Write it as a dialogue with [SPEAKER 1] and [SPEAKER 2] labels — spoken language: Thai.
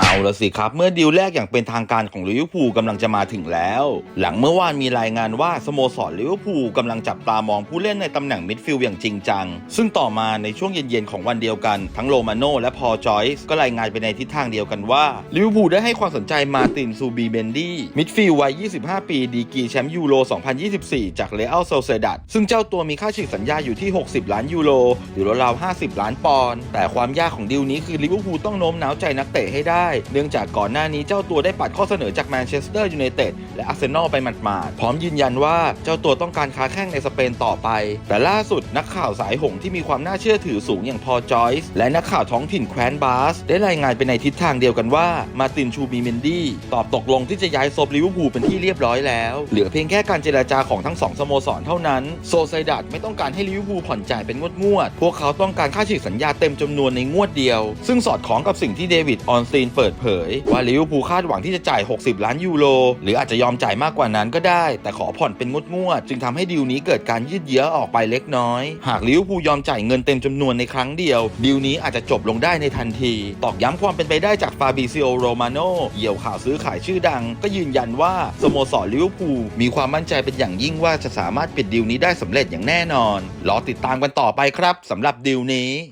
[SPEAKER 1] เอาละสิครับ เมื่อดีลแรกอย่างเป็นทางการของลิเวอร์พูลกำลังจะมาถึงแล้ว หลังเมื่อวานมีรายงานว่าสโมสรลิเวอร์พูลกำลังจับตามองผู้เล่นในตำแหน่งมิดฟิลด์อย่างจริงจัง ซึ่งต่อมาในช่วงเย็นๆของวันเดียวกัน ทั้งโรมาโน่และพอจอยส์ก็รายงานไปในทิศทางเดียวกันว่าลิเวอร์พูลได้ให้ความสนใจมาตินซูบีเบนดี้มิดฟิลด์วัย 25 ปี ดีกีแชมป์ยูโร 2024 จากเรอัลโซเซดัดซึ่งเจ้าตัวมีค่าฉีกสัญญาอยู่ที่ 60 ล้านยูโรหรือราวๆ50 ล้านปอนด์แต่ความยากของดีลนี้คือลิเวอร์พูลต้องโน้มน้าวใจนักเตะให้ได้เนื่องจากก่อนหน้านี้เจ้าตัวได้ปัดข้อเสนอจากแมนเชสเตอร์ยูไนเต็ดและอาร์เซนอลไปหมาดๆพร้อมยืนยันว่าเจ้าตัวต้องการค้าแข้งในสเปนต่อไป แต่ล่าสุดนักข่าวสายหงที่มีความน่าเชื่อถือสูงอย่างพอจอยส์และนักข่าวท้องถิ่นแคว้นบาส ได้รายงานไปในทิศทางเดียวกันว่ามาตินชูบีเมนดี้ตอบตกลงที่จะย้ายซบลิเวอร์พูลเป็นที่เรียบร้อยแล้ว เหลือเพียงแค่การเจรจาของทั้งสองสโมสรเท่านั้น โซไซดัดไม่ต้องการให้ลิเวอร์พูลผ่อนจ่ายเป็นงวดงวดพวกเขาต้องการค่าฉีกสัญญาเต็มจำนวนในงวดเดียว ซึ่งสอดคล้องกับสิ่งที่เดวิดออนสตีนเปิดเผย ว่าลิเวอร์พูลคาดหวังที่จะจ่าย 60 ล้านยูโรหรืออาจจะยอมจ่ายมากกว่านั้นก็ได้ แต่ขอผ่อนเป็นงดงวด จึงทำให้ดีลนี้เกิดการยืดเยื้อออกไปเล็กน้อย หากลิเวอร์พูลยอมจ่ายเงินเต็มจำนวนในครั้งเดียว ดีลนี้อาจจะจบลงได้ในทันที ตอกย้ำความเป็นไปได้จากฟาบิซิโอโรมาโนเหยี่ยวข่าวซื้อขายชื่อดัง ก็ยืนยันว่าสโมสรลิเวอร์พูลมีความมั่นใจเป็นอย่างยิ่งว่าจะสามารถปิดดีลนี้ได้สำเร็จอย่างแน่นอนรอติดตามกันต่อไปครับสำหรับดีลนี้